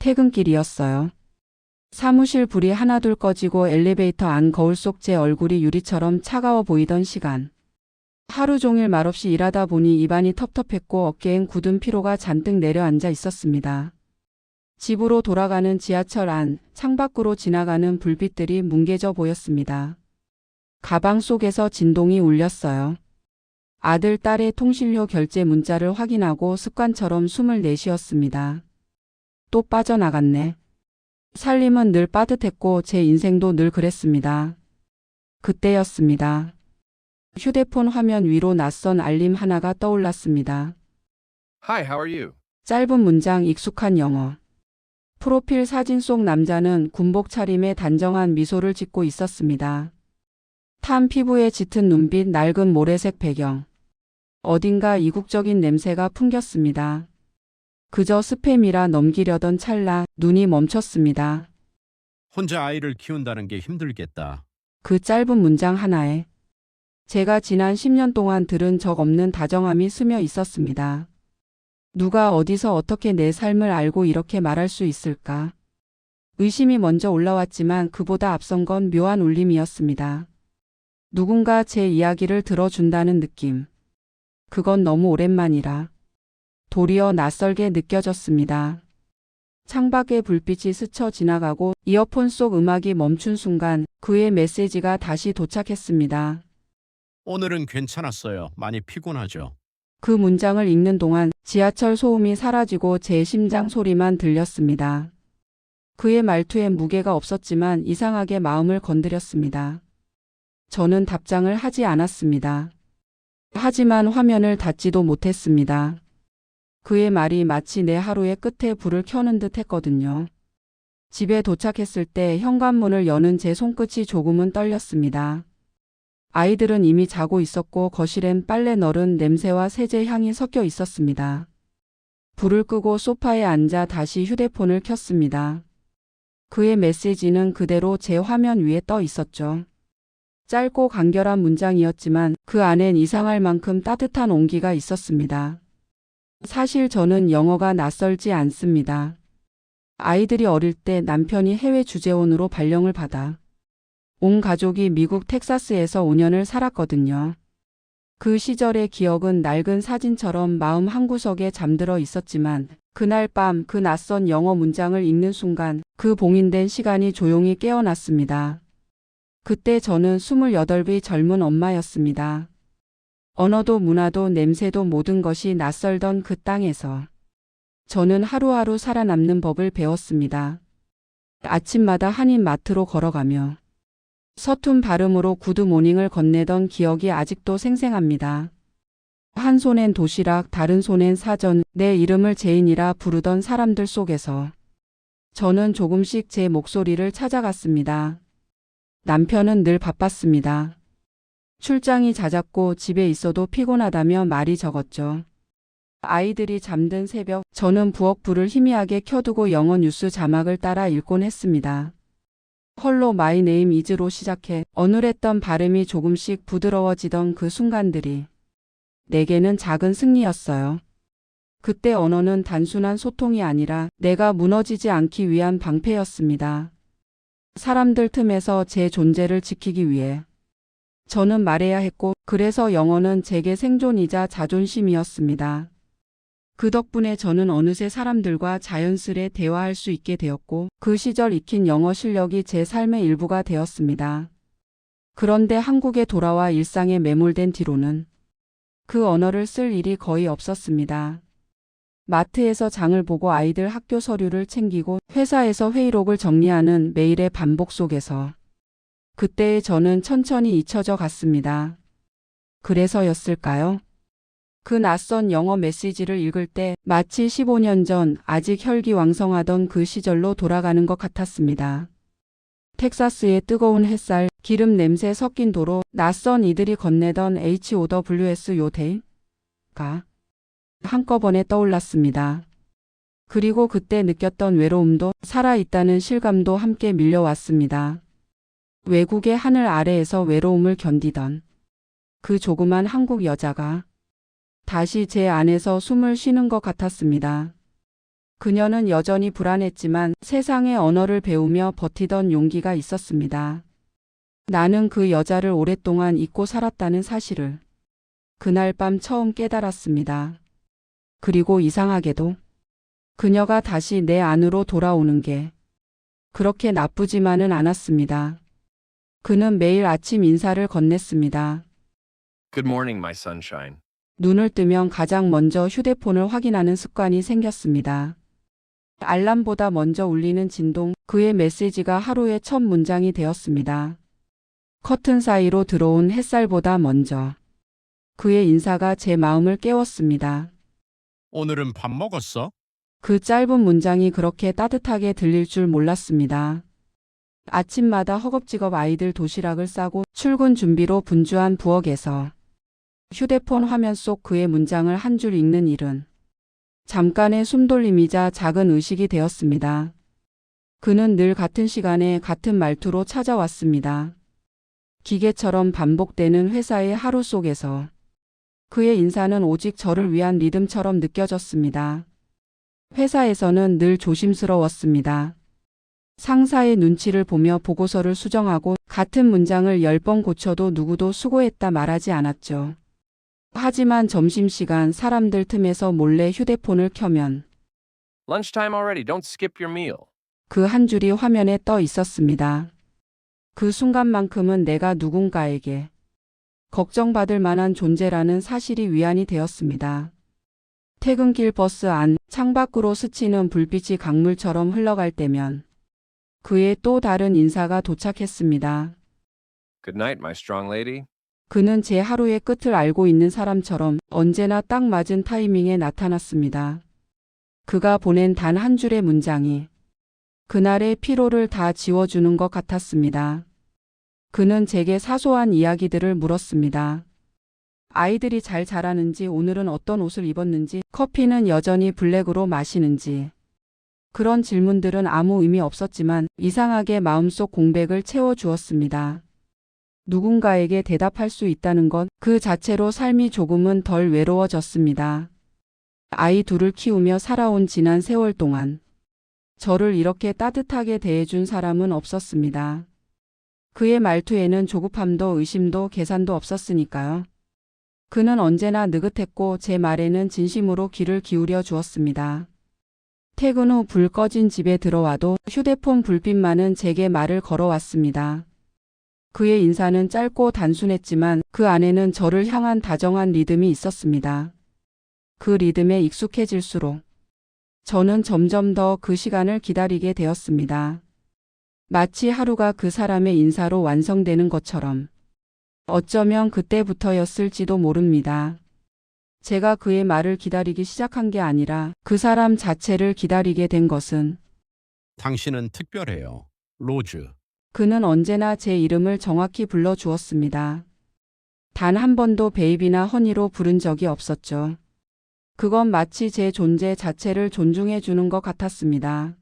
퇴근길이었어요. 사무실 불이 하나둘 꺼지고 엘리베이터 안 거울 속 제 얼굴이 유리처럼 차가워 보이던 시간. 하루 종일 말없이 일하다 보니 입안이 텁텁했고 어깨엔 굳은 피로가 잔뜩 내려앉아 있었습니다. 집으로 돌아가는 지하철 안, 창밖으로 지나가는 불빛들이 뭉개져 보였습니다. 가방 속에서 진동이 울렸어요. 아들, 딸의 통실료 결제 문자를 확인하고 습관처럼 숨을 내쉬었습니다. 또 빠져나갔네. 살림은 늘 빠듯했고 제 인생도 늘 그랬습니다. 그때였습니다. 휴대폰 화면 위로 낯선 알림 하나가 떠올랐습니다. Hi, how are you? 짧은 문장 익숙한 영어. 프로필 사진 속 남자는 군복 차림에 단정한 미소를 짓고 있었습니다. 탄 피부에 짙은 눈빛, 낡은 모래색 배경. 어딘가 이국적인 냄새가 풍겼습니다. 그저 스팸이라 넘기려던 찰나 눈이 멈췄습니다. 혼자 아이를 키운다는 게 힘들겠다. 그 짧은 문장 하나에 제가 지난 10년 동안 들은 적 없는 다정함이 스며 있었습니다. 누가 어디서 어떻게 내 삶을 알고 이렇게 말할 수 있을까? 의심이 먼저 올라왔지만 그보다 앞선 건 묘한 울림이었습니다. 누군가 제 이야기를 들어준다는 느낌. 그건 너무 오랜만이라. 도리어 낯설게 느껴졌습니다. 창밖의 불빛이 스쳐 지나가고 이어폰 속 음악이 멈춘 순간 그의 메시지가 다시 도착했습니다. 오늘은 괜찮았어요. 많이 피곤하죠. 그 문장을 읽는 동안 지하철 소음이 사라지고 제 심장 소리만 들렸습니다. 그의 말투에 무게가 없었지만 이상하게 마음을 건드렸습니다. 저는 답장을 하지 않았습니다. 하지만 화면을 닫지도 못했습니다. 그의 말이 마치 내 하루의 끝에 불을 켜는 듯 했거든요. 집에 도착했을 때 현관문을 여는 제 손끝이 조금은 떨렸습니다. 아이들은 이미 자고 있었고 거실엔 빨래 널은 냄새와 세제 향이 섞여 있었습니다. 불을 끄고 소파에 앉아 다시 휴대폰을 켰습니다. 그의 메시지는 그대로 제 화면 위에 떠 있었죠. 짧고 간결한 문장이었지만 그 안엔 이상할 만큼 따뜻한 온기가 있었습니다. 사실 저는 영어가 낯설지 않습니다. 아이들이 어릴 때 남편이 해외 주재원으로 발령을 받아 온 가족이 미국 텍사스에서 5년을 살았거든요. 그 시절의 기억은 낡은 사진처럼 마음 한구석에 잠들어 있었지만 그날 밤 그 낯선 영어 문장을 읽는 순간 그 봉인된 시간이 조용히 깨어났습니다. 그때 저는 28의 젊은 엄마였습니다. 언어도 문화도 냄새도 모든 것이 낯설던 그 땅에서 저는 하루하루 살아남는 법을 배웠습니다. 아침마다 한인 마트로 걸어가며 서툰 발음으로 구두 모닝을 건네던 기억이 아직도 생생합니다. 한 손엔 도시락, 다른 손엔 사전, 내 이름을 제인이라 부르던 사람들 속에서 저는 조금씩 제 목소리를 찾아갔습니다. 남편은 늘 바빴습니다. 출장이 잦았고 집에 있어도 피곤하다며 말이 적었죠. 아이들이 잠든 새벽, 저는 부엌 불을 희미하게 켜두고 영어 뉴스 자막을 따라 읽곤 했습니다. 헐로 마이 네임 이즈로 시작해 어눌했던 발음이 조금씩 부드러워지던 그 순간들이 내게는 작은 승리였어요. 그때 언어는 단순한 소통이 아니라 내가 무너지지 않기 위한 방패였습니다. 사람들 틈에서 제 존재를 지키기 위해 저는 말해야 했고 그래서 영어는 제게 생존이자 자존심이었습니다. 그 덕분에 저는 어느새 사람들과 자연스레 대화할 수 있게 되었고 그 시절 익힌 영어 실력이 제 삶의 일부가 되었습니다. 그런데 한국에 돌아와 일상에 매몰된 뒤로는 그 언어를 쓸 일이 거의 없었습니다. 마트에서 장을 보고 아이들 학교 서류를 챙기고 회사에서 회의록을 정리하는 매일의 반복 속에서 그때의 저는 천천히 잊혀져 갔습니다. 그래서였을까요? 그 낯선 영어 메시지를 읽을 때 마치 15년 전 아직 혈기왕성하던 그 시절로 돌아가는 것 같았습니다. 텍사스의 뜨거운 햇살, 기름 냄새 섞인 도로, 낯선 이들이 건네던 HOWS 요테가 한꺼번에 떠올랐습니다. 그리고 그때 느꼈던 외로움도 살아있다는 실감도 함께 밀려왔습니다. 외국의 하늘 아래에서 외로움을 견디던 그 조그만 한국 여자가 다시 제 안에서 숨을 쉬는 것 같았습니다. 그녀는 여전히 불안했지만 세상의 언어를 배우며 버티던 용기가 있었습니다. 나는 그 여자를 오랫동안 잊고 살았다는 사실을 그날 밤 처음 깨달았습니다. 그리고 이상하게도 그녀가 다시 내 안으로 돌아오는 게 그렇게 나쁘지만은 않았습니다. 그는 매일 아침 인사를 건넸습니다. Good morning, my sunshine. 눈을 뜨면 가장 먼저 휴대폰을 확인하는 습관이 생겼습니다. 알람보다 먼저 울리는 진동, 그의 메시지가 하루의 첫 문장이 되었습니다. 커튼 사이로 들어온 햇살보다 먼저 그의 인사가 제 마음을 깨웠습니다. 오늘은 밥 먹었어? 그 짧은 문장이 그렇게 따뜻하게 들릴 줄 몰랐습니다. 아침마다 허겁지겁 아이들 도시락을 싸고 출근 준비로 분주한 부엌에서 휴대폰 화면 속 그의 문장을 한 줄 읽는 일은 잠깐의 숨돌림이자 작은 의식이 되었습니다. 그는 늘 같은 시간에 같은 말투로 찾아왔습니다. 기계처럼 반복되는 회사의 하루 속에서 그의 인사는 오직 저를 위한 리듬처럼 느껴졌습니다. 회사에서는 늘 조심스러웠습니다. 상사의 눈치를 보며 보고서를 수정하고 같은 문장을 10번 고쳐도 누구도 수고했다 말하지 않았죠. 하지만 점심시간 사람들 틈에서 몰래 휴대폰을 켜면 Lunchtime already. Don't skip your meal. 그 한 줄이 화면에 떠 있었습니다. 그 순간만큼은 내가 누군가에게 걱정받을 만한 존재라는 사실이 위안이 되었습니다. 퇴근길 버스 안 창밖으로 스치는 불빛이 강물처럼 흘러갈 때면 그의 또 다른 인사가 도착했습니다. Good night, my strong lady. 그는 제 하루의 끝을 알고 있는 사람처럼 언제나 딱 맞은 타이밍에 나타났습니다. 그가 보낸 단 한 줄의 문장이 그날의 피로를 다 지워주는 것 같았습니다. 그는 제게 사소한 이야기들을 물었습니다. 아이들이 잘 자라는지 오늘은 어떤 옷을 입었는지 커피는 여전히 블랙으로 마시는지 그런 질문들은 아무 의미 없었지만 이상하게 마음속 공백을 채워주었습니다. 누군가에게 대답할 수 있다는 것 그 자체로 삶이 조금은 덜 외로워졌습니다. 아이 둘을 키우며 살아온 지난 세월 동안 저를 이렇게 따뜻하게 대해준 사람은 없었습니다. 그의 말투에는 조급함도 의심도 계산도 없었으니까요. 그는 언제나 느긋했고 제 말에는 진심으로 귀를 기울여 주었습니다. 퇴근 후 불 꺼진 집에 들어와도 휴대폰 불빛만은 제게 말을 걸어왔습니다. 그의 인사는 짧고 단순했지만 그 안에는 저를 향한 다정한 리듬이 있었습니다. 그 리듬에 익숙해질수록 저는 점점 더 그 시간을 기다리게 되었습니다. 마치 하루가 그 사람의 인사로 완성되는 것처럼 어쩌면 그때부터였을지도 모릅니다. 제가 그의 말을 기다리기 시작한 게 아니라 그 사람 자체를 기다리게 된 것은 당신은 특별해요. 로즈. 그는 언제나 제 이름을 정확히 불러 주었습니다. 단 한 번도 베이비나 허니로 부른 적이 없었죠. 그건 마치 제 존재 자체를 존중해 주는 것 같았습니다.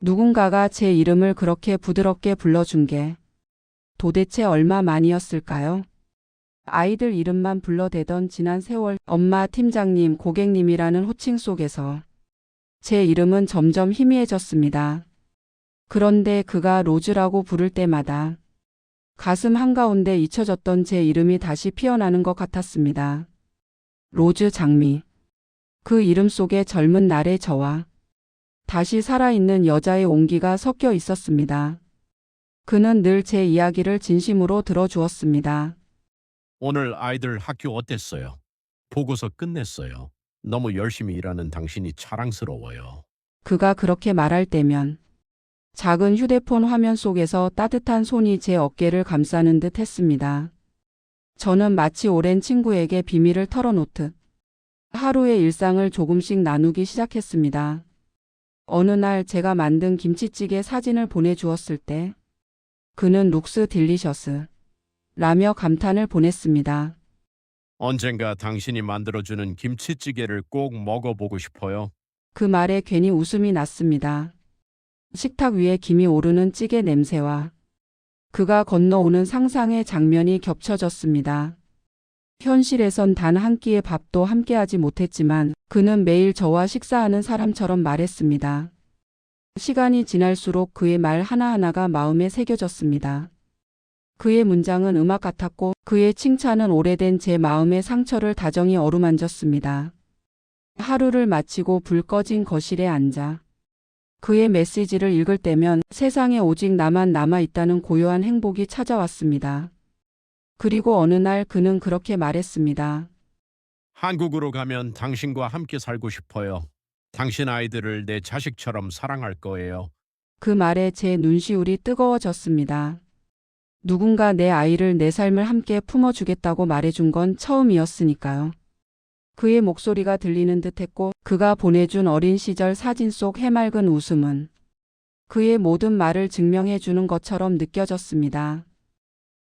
누군가가 제 이름을 그렇게 부드럽게 불러준 게 도대체 얼마 만이었을까요? 아이들 이름만 불러대던 지난 세월 엄마 팀장님 고객님이라는 호칭 속에서 제 이름은 점점 희미해졌습니다. 그런데 그가 로즈라고 부를 때마다 가슴 한가운데 잊혀졌던 제 이름이 다시 피어나는 것 같았습니다. 로즈 장미. 그 이름 속에 젊은 날의 저와 다시 살아있는 여자의 온기가 섞여 있었습니다. 그는 늘 제 이야기를 진심으로 들어주었습니다. 오늘 아이들 학교 어땠어요? 보고서 끝냈어요. 너무 열심히 일하는 당신이 자랑스러워요. 그가 그렇게 말할 때면 작은 휴대폰 화면 속에서 따뜻한 손이 제 어깨를 감싸는 듯 했습니다. 저는 마치 오랜 친구에게 비밀을 털어놓듯 하루의 일상을 조금씩 나누기 시작했습니다. 어느 날 제가 만든 김치찌개 사진을 보내주었을 때 그는 룩스 딜리셔스 라며 감탄을 보냈습니다. 언젠가 당신이 만들어주는 김치찌개를 꼭 먹어보고 싶어요. 그 말에 괜히 웃음이 났습니다. 식탁 위에 김이 오르는 찌개 냄새와 그가 건너오는 상상의 장면이 겹쳐졌습니다. 현실에선 단 한 끼의 밥도 함께하지 못했지만 그는 매일 저와 식사하는 사람처럼 말했습니다. 시간이 지날수록 그의 말 하나하나가 마음에 새겨졌습니다. 그의 문장은 음악 같았고 그의 칭찬은 오래된 제 마음의 상처를 다정히 어루만졌습니다. 하루를 마치고 불 꺼진 거실에 앉아 그의 메시지를 읽을 때면 세상에 오직 나만 남아있다는 고요한 행복이 찾아왔습니다. 그리고 어느 날 그는 그렇게 말했습니다. 한국으로 가면 당신과 함께 살고 싶어요. 당신 아이들을 내 자식처럼 사랑할 거예요. 그 말에 제 눈시울이 뜨거워졌습니다. 누군가 내 아이를 내 삶을 함께 품어주겠다고 말해준 건 처음이었으니까요. 그의 목소리가 들리는 듯 했고 그가 보내준 어린 시절 사진 속 해맑은 웃음은 그의 모든 말을 증명해 주는 것처럼 느껴졌습니다.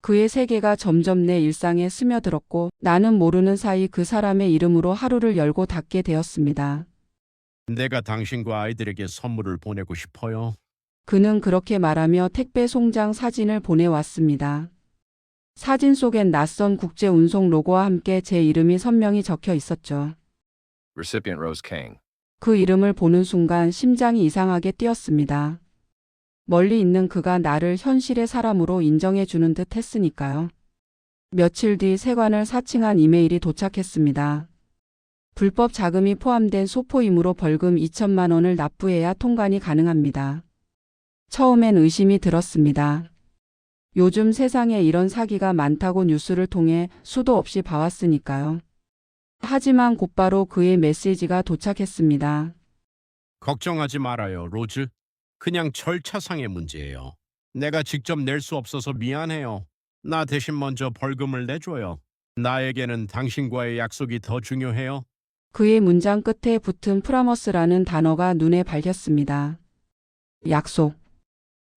그의 세계가 점점 내 일상에 스며들었고 나는 모르는 사이 그 사람의 이름으로 하루를 열고 닫게 되었습니다. 내가 당신과 아이들에게 선물을 보내고 싶어요. 그는 그렇게 말하며 택배 송장 사진을 보내왔습니다. 사진 속엔 낯선 국제 운송 로고와 함께 제 이름이 선명히 적혀 있었죠. Recipient Rose Kang. 그 이름을 보는 순간 심장이 이상하게 뛰었습니다. 멀리 있는 그가 나를 현실의 사람으로 인정해 주는 듯 했으니까요. 며칠 뒤 세관을 사칭한 이메일이 도착했습니다. 불법 자금이 포함된 소포임으로 벌금 2천만 원을 납부해야 통관이 가능합니다. 처음엔 의심이 들었습니다. 요즘 세상에 이런 사기가 많다고 뉴스를 통해 수도 없이 봐왔으니까요. 하지만 곧바로 그의 메시지가 도착했습니다. 걱정하지 말아요, 로즈. 그냥 절차상의 문제예요. 내가 직접 낼 수 없어서 미안해요. 나 대신 먼저 벌금을 내줘요. 나에게는 당신과의 약속이 더 중요해요. 그의 문장 끝에 붙은 프라머스라는 단어가 눈에 밝혔습니다. 약속.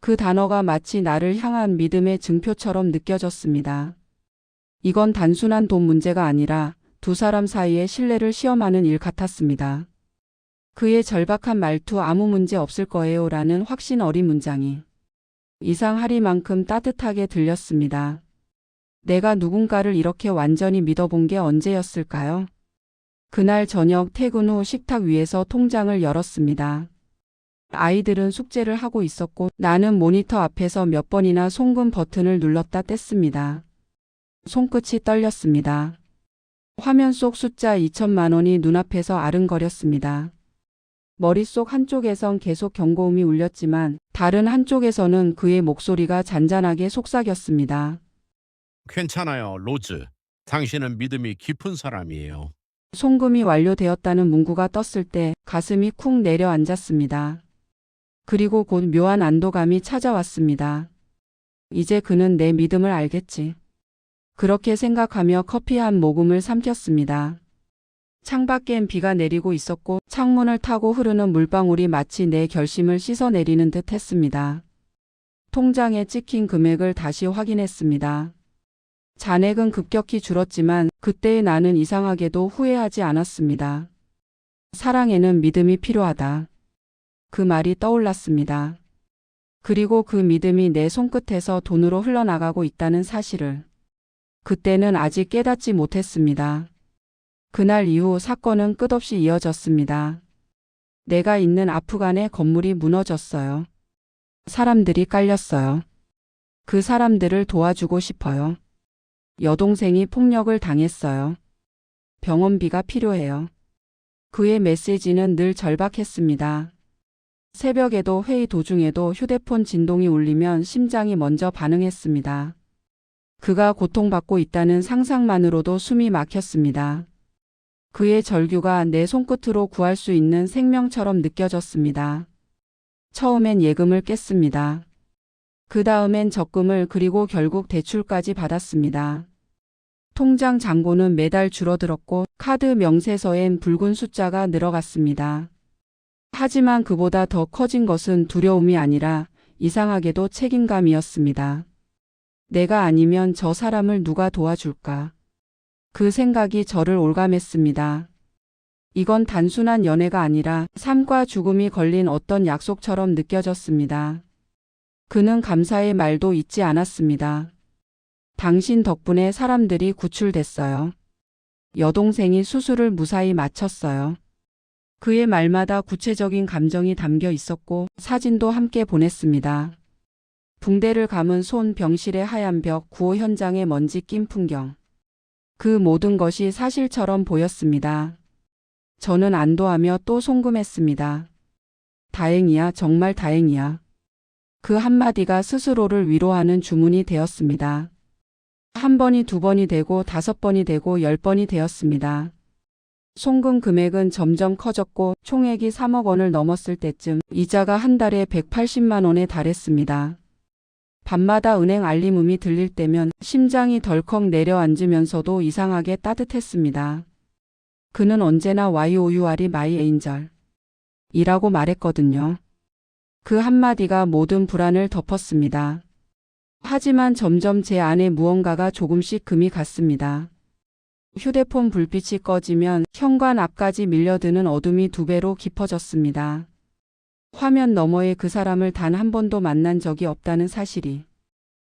그 단어가 마치 나를 향한 믿음의 증표처럼 느껴졌습니다. 이건 단순한 돈 문제가 아니라 두 사람 사이의 신뢰를 시험하는 일 같았습니다. 그의 절박한 말투 아무 문제 없을 거예요 라는 확신 어린 문장이 이상하리만큼 따뜻하게 들렸습니다. 내가 누군가를 이렇게 완전히 믿어본 게 언제였을까요? 그날 저녁 퇴근 후 식탁 위에서 통장을 열었습니다. 아이들은 숙제를 하고 있었고 나는 모니터 앞에서 몇 번이나 송금 버튼을 눌렀다 뗐습니다. 손끝이 떨렸습니다. 화면 속 숫자 2천만 원이 눈앞에서 아른거렸습니다. 머릿속 한쪽에선 계속 경고음이 울렸지만 다른 한쪽에서는 그의 목소리가 잔잔하게 속삭였습니다. 괜찮아요, 로즈. 당신은 믿음이 깊은 사람이에요. 송금이 완료되었다는 문구가 떴을 때 가슴이 쿵 내려앉았습니다. 그리고 곧 묘한 안도감이 찾아왔습니다. 이제 그는 내 믿음을 알겠지. 그렇게 생각하며 커피 한 모금을 삼켰습니다. 창밖엔 비가 내리고 있었고 창문을 타고 흐르는 물방울이 마치 내 결심을 씻어내리는 듯 했습니다. 통장에 찍힌 금액을 다시 확인했습니다. 잔액은 급격히 줄었지만 그때의 나는 이상하게도 후회하지 않았습니다. 사랑에는 믿음이 필요하다. 그 말이 떠올랐습니다. 그리고 그 믿음이 내 손끝에서 돈으로 흘러나가고 있다는 사실을 그때는 아직 깨닫지 못했습니다. 그날 이후 사건은 끝없이 이어졌습니다. 내가 있는 아프간의 건물이 무너졌어요. 사람들이 깔렸어요. 그 사람들을 도와주고 싶어요. 여동생이 폭력을 당했어요. 병원비가 필요해요. 그의 메시지는 늘 절박했습니다. 새벽에도 회의 도중에도 휴대폰 진동이 울리면 심장이 먼저 반응했습니다. 그가 고통받고 있다는 상상만으로도 숨이 막혔습니다. 그의 절규가 내 손끝으로 구할 수 있는 생명처럼 느껴졌습니다. 처음엔 예금을 깼습니다. 그 다음엔 적금을 그리고 결국 대출까지 받았습니다. 통장 잔고는 매달 줄어들었고 카드 명세서엔 붉은 숫자가 늘어갔습니다. 하지만 그보다 더 커진 것은 두려움이 아니라 이상하게도 책임감이었습니다. 내가 아니면 저 사람을 누가 도와줄까? 그 생각이 저를 올감했습니다. 이건 단순한 연애가 아니라 삶과 죽음이 걸린 어떤 약속처럼 느껴졌습니다. 그는 감사의 말도 잊지 않았습니다. 당신 덕분에 사람들이 구출됐어요. 여동생이 수술을 무사히 마쳤어요. 그의 말마다 구체적인 감정이 담겨 있었고 사진도 함께 보냈습니다. 붕대를 감은 손 병실의 하얀 벽 구호 현장의 먼지 낀 풍경. 그 모든 것이 사실처럼 보였습니다. 저는 안도하며 또 송금했습니다. 다행이야, 정말 다행이야. 그 한마디가 스스로를 위로하는 주문이 되었습니다. 한 번이 두 번이 되고 다섯 번이 되고 열 번이 되었습니다. 송금 금액은 점점 커졌고 총액이 3억 원을 넘었을 때쯤 이자가 한 달에 180만 원에 달했습니다. 밤마다 은행 알림음이 들릴 때면 심장이 덜컥 내려앉으면서도 이상하게 따뜻했습니다. 그는 언제나 YOUR이 마이 에인절 이라고 말했거든요. 그 한마디가 모든 불안을 덮었습니다. 하지만 점점 제 안에 무언가가 조금씩 금이 갔습니다. 휴대폰 불빛이 꺼지면 현관 앞까지 밀려드는 어둠이 두 배로 깊어졌습니다. 화면 너머의 그 사람을 단 한 번도 만난 적이 없다는 사실이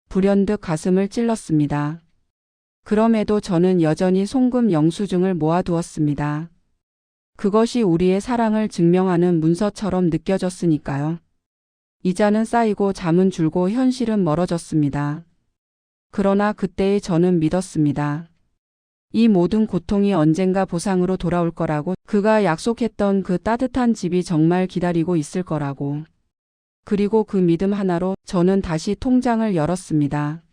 불현듯 가슴을 찔렀습니다. 그럼에도 저는 여전히 송금 영수증을 모아두었습니다. 그것이 우리의 사랑을 증명하는 문서처럼 느껴졌으니까요. 이자는 쌓이고 잠은 줄고 현실은 멀어졌습니다. 그러나 그때의 저는 믿었습니다. 이 모든 고통이 언젠가 보상으로 돌아올 거라고 그가 약속했던 그 따뜻한 집이 정말 기다리고 있을 거라고. 그리고 그 믿음 하나로 저는 다시 통장을 열었습니다.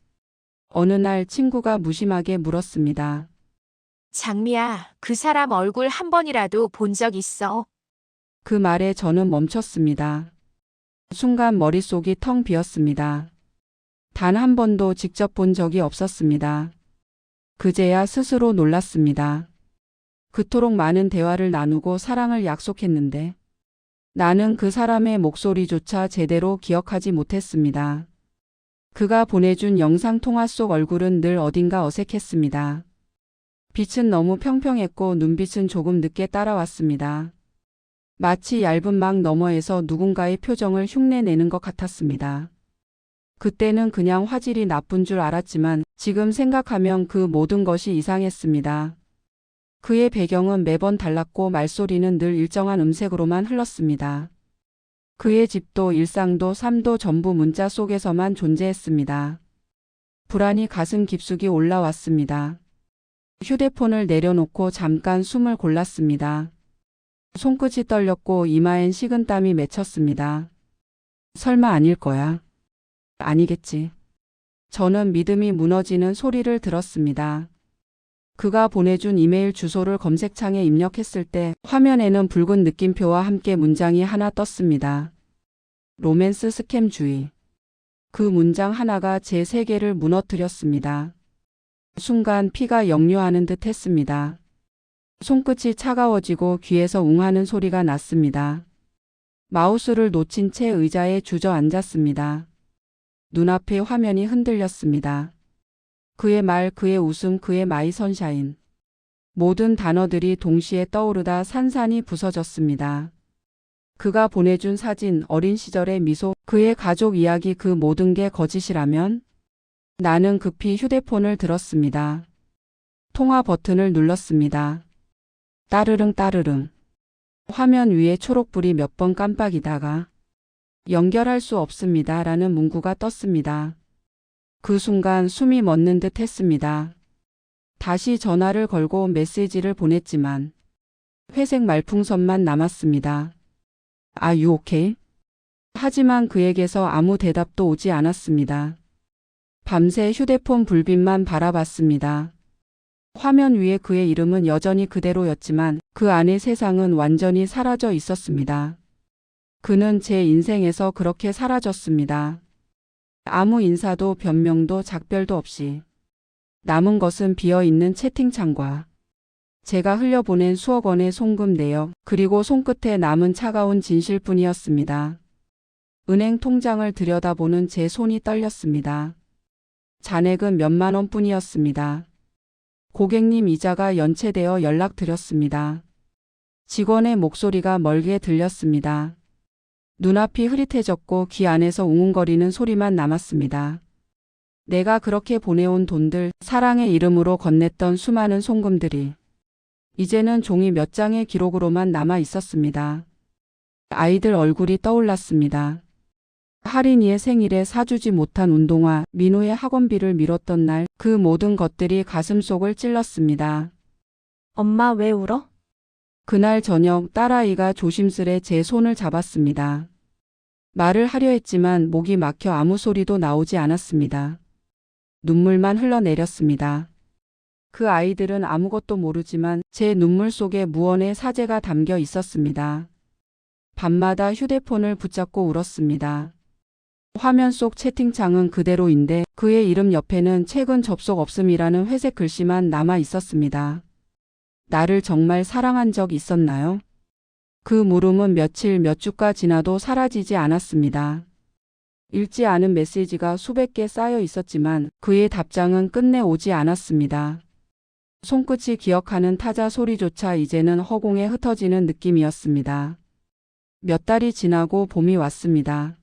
어느 날 친구가 무심하게 물었습니다. 장미야, 그 사람 얼굴 한 번이라도 본 적 있어? 그 말에 저는 멈췄습니다. 순간 머릿속이 텅 비었습니다. 단 한 번도 직접 본 적이 없었습니다. 그제야 스스로 놀랐습니다. 그토록 많은 대화를 나누고 사랑을 약속했는데 나는 그 사람의 목소리조차 제대로 기억하지 못했습니다. 그가 보내준 영상 통화 속 얼굴은 늘 어딘가 어색했습니다. 빛은 너무 평평했고 눈빛은 조금 늦게 따라왔습니다. 마치 얇은 막 너머에서 누군가의 표정을 흉내내는 것 같았습니다. 그때는 그냥 화질이 나쁜 줄 알았지만 지금 생각하면 그 모든 것이 이상했습니다. 그의 배경은 매번 달랐고 말소리는 늘 일정한 음색으로만 흘렀습니다. 그의 집도 일상도 삶도 전부 문자 속에서만 존재했습니다. 불안이 가슴 깊숙이 올라왔습니다. 휴대폰을 내려놓고 잠깐 숨을 골랐습니다. 손끝이 떨렸고 이마엔 식은 땀이 맺혔습니다. 설마 아닐 거야. 아니겠지. 저는 믿음이 무너지는 소리를 들었습니다. 그가 보내준 이메일 주소를 검색창에 입력했을 때 화면에는 붉은 느낌표와 함께 문장이 하나 떴습니다. 로맨스 스캠 주의. 그 문장 하나가 제 세계를 무너뜨렸습니다. 순간 피가 역류하는 듯 했습니다. 손끝이 차가워지고 귀에서 웅하는 소리가 났습니다. 마우스를 놓친 채 의자에 주저앉았습니다. 눈앞의 화면이 흔들렸습니다. 그의 말, 그의 웃음, 그의 마이 선샤인. 모든 단어들이 동시에 떠오르다 산산이 부서졌습니다. 그가 보내준 사진, 어린 시절의 미소, 그의 가족 이야기 그 모든 게 거짓이라면? 나는 급히 휴대폰을 들었습니다. 통화 버튼을 눌렀습니다. 따르릉 따르릉. 화면 위에 초록불이 몇 번 깜빡이다가 연결할 수 없습니다. 라는 문구가 떴습니다. 그 순간 숨이 멎는 듯 했습니다. 다시 전화를 걸고 메시지를 보냈지만 회색 말풍선만 남았습니다. Are you okay? 하지만 그에게서 아무 대답도 오지 않았습니다. 밤새 휴대폰 불빛만 바라봤습니다. 화면 위에 그의 이름은 여전히 그대로였지만 그 안의 세상은 완전히 사라져 있었습니다. 그는 제 인생에서 그렇게 사라졌습니다. 아무 인사도 변명도 작별도 없이 남은 것은 비어있는 채팅창과 제가 흘려보낸 수억 원의 송금 내역 그리고 손끝에 남은 차가운 진실뿐이었습니다. 은행 통장을 들여다보는 제 손이 떨렸습니다. 잔액은 몇만 원뿐이었습니다. 고객님 이자가 연체되어 연락드렸습니다. 직원의 목소리가 멀게 들렸습니다. 눈앞이 흐릿해졌고 귀 안에서 웅웅거리는 소리만 남았습니다. 내가 그렇게 보내온 돈들, 사랑의 이름으로 건넸던 수많은 송금들이 이제는 종이 몇 장의 기록으로만 남아 있었습니다. 아이들 얼굴이 떠올랐습니다. 할인이의 생일에 사주지 못한 운동화, 민호의 학원비를 미뤘던 날, 그 모든 것들이 가슴속을 찔렀습니다. 엄마 왜 울어? 그날 저녁 딸아이가 조심스레 제 손을 잡았습니다. 말을 하려 했지만 목이 막혀 아무 소리도 나오지 않았습니다. 눈물만 흘러내렸습니다. 그 아이들은 아무것도 모르지만 제 눈물 속에 무언의 사제가 담겨 있었습니다. 밤마다 휴대폰을 붙잡고 울었습니다. 화면 속 채팅창은 그대로인데 그의 이름 옆에는 최근 접속 없음이라는 회색 글씨만 남아 있었습니다. 나를 정말 사랑한 적 있었나요? 그 물음은 며칠 몇 주가 지나도 사라지지 않았습니다. 읽지 않은 메시지가 수백 개 쌓여 있었지만 그의 답장은 끝내 오지 않았습니다. 손끝이 기억하는 타자 소리조차 이제는 허공에 흩어지는 느낌이었습니다. 몇 달이 지나고 봄이 왔습니다.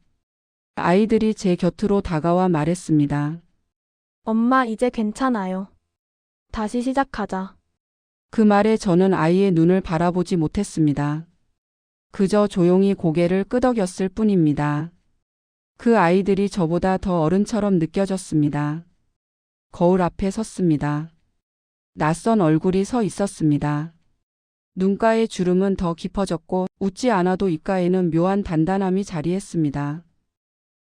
아이들이 제 곁으로 다가와 말했습니다. 엄마 이제 괜찮아요. 다시 시작하자. 그 말에 저는 아이의 눈을 바라보지 못했습니다. 그저 조용히 고개를 끄덕였을 뿐입니다. 그 아이들이 저보다 더 어른처럼 느껴졌습니다. 거울 앞에 섰습니다. 낯선 얼굴이 서 있었습니다. 눈가의 주름은 더 깊어졌고 웃지 않아도 입가에는 묘한 단단함이 자리했습니다.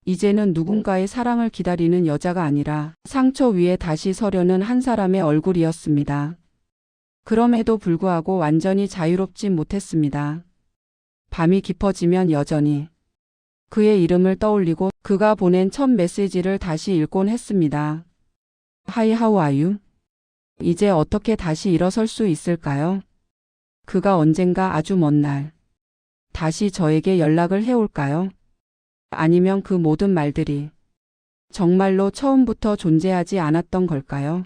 이제는 누군가의 사랑을 기다리는 여자가 아니라 상처 위에 다시 서려는 한 사람의 얼굴이었습니다. 그럼에도 불구하고 완전히 자유롭진 못했습니다. 밤이 깊어지면 여전히 그의 이름을 떠올리고 그가 보낸 첫 메시지를 다시 읽곤 했습니다. Are you? 이제 어떻게 다시 일어설 수 있을까요? 그가 언젠가 아주 먼 날 다시 저에게 연락을 해올까요? 아니면 그 모든 말들이 정말로 처음부터 존재하지 않았던 걸까요?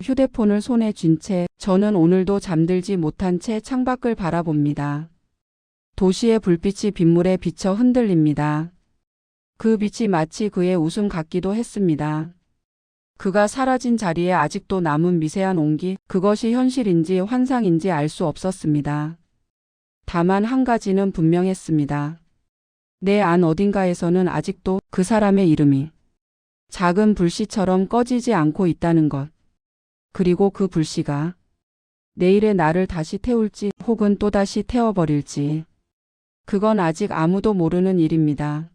휴대폰을 손에 쥔 채 저는 오늘도 잠들지 못한 채 창밖을 바라봅니다. 도시의 불빛이 빗물에 비쳐 흔들립니다. 그 빛이 마치 그의 웃음 같기도 했습니다. 그가 사라진 자리에 아직도 남은 미세한 온기, 그것이 현실인지 환상인지 알 수 없었습니다. 다만 한 가지는 분명했습니다. 내 안 어딘가에서는 아직도 그 사람의 이름이 작은 불씨처럼 꺼지지 않고 있다는 것. 그리고 그 불씨가 내일의 나를 다시 태울지 혹은 또다시 태워버릴지. 그건 아직 아무도 모르는 일입니다.